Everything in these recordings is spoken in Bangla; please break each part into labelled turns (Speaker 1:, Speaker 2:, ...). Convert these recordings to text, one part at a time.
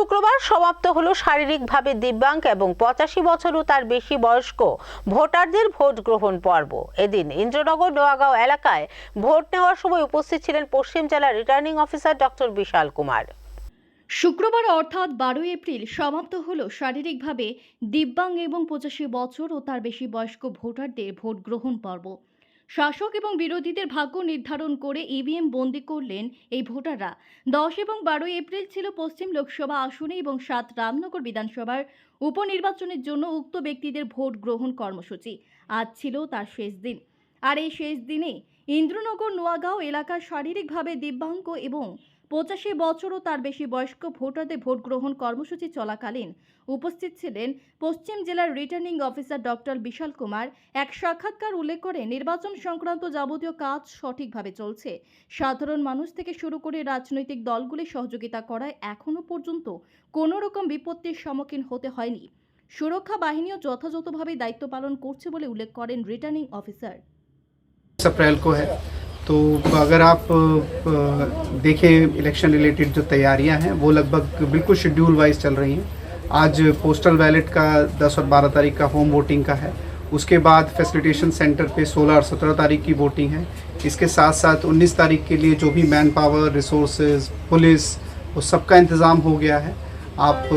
Speaker 1: শুক্রবার সমাপ্ত হলো শারীরিকভাবে দিব্যাঙ্গ এবং পঁচাশি বছর ও তার বেশি বয়স্ক ভোটারদের ভোট গ্রহণ পর্ব। এদিন ইন্দ্রনগর নোয়াগাঁও এলাকায় ভোট নেওয়ার সময় উপস্থিত ছিলেন পশ্চিম জেলার returning officer doctor Bishal Kumar.
Speaker 2: শুক্রবার অর্থাৎ বারোই এপ্রিল সমাপ্ত হলো শারীরিকভাবে দিব্যাঙ্গ এবং পঁচাশি বছর ও তার বেশি বয়স্ক ভোটারদের ভোট গ্রহণ পর্ব। শাসক এবং বিরোধীদের ভাগ্য নির্ধারণ করে ইভিএম বন্দি করলেন এই ভোটাররা। দশ এবং বারোই এপ্রিল ছিল পশ্চিম লোকসভা আসনে এবং সাত রামনগর বিধানসভার উপনির্বাচনের জন্য উক্ত ব্যক্তিদের ভোট গ্রহণ কর্মসূচি। আজ ছিল তার শেষ দিন। আর এই শেষ দিনে ইন্দ্রনগর, নোয়াগাঁও এলাকার শারীরিকভাবে দিব্যাঙ্গ এবং পঁচাশি বছর ও তার বেশি বয়স্ক ভোটারদের ভোট গ্রহণ কর্মসূচি চলাকালীন উপস্থিত ছিলেন পশ্চিম জেলার returning officer doctor Bishal Kumar এক সাক্ষাৎকার উল্লেখ করে নির্বাচন সংক্রান্ত যাবতীয় কাজ সঠিকভাবে চলছে সাধারণ মানুষ থেকে শুরু করে রাজনৈতিক দলগুলি সহযোগিতা করায় এখনও পর্যন্ত কোনো রকম বিপত্তির সম্মুখীন হতে হয়নি সুরক্ষা বাহিনীও যথাযথভাবে দায়িত্ব পালন করছে বলে উল্লেখ করেন রিটার্নিং অফিসার
Speaker 3: अप्रैल को है तो अगर आप देखें इलेक्शन रिलेटेड जो तैयारियाँ हैं, वो लगभग बिल्कुल शेड्यूल वाइज चल रही हैं। आज पोस्टल बैलेट का 10 और 12 तारीख का होम वोटिंग का है। उसके बाद फैसिलिटेशन सेंटर पे 16 और 17 तारीख की वोटिंग है। इसके साथ साथ 19 तारीख के लिए जो भी मैन पावर रिसोर्सेज पुलिस वो सबका इंतज़ाम हो गया है। आप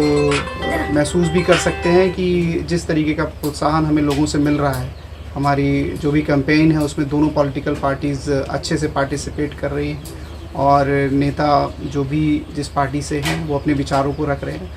Speaker 3: महसूस भी कर सकते हैं कि जिस तरीके का प्रोत्साहन हमें लोगों से मिल रहा है हमारी जो भी कैंपेन है, उसमें दोनों पॉलिटिकल पार्टीज़ अच्छे से पार्टिसिपेट कर रही हैं और नेता जो भी जिस पार्टी से हैं, वो अपने विचारों को रख रहे हैं।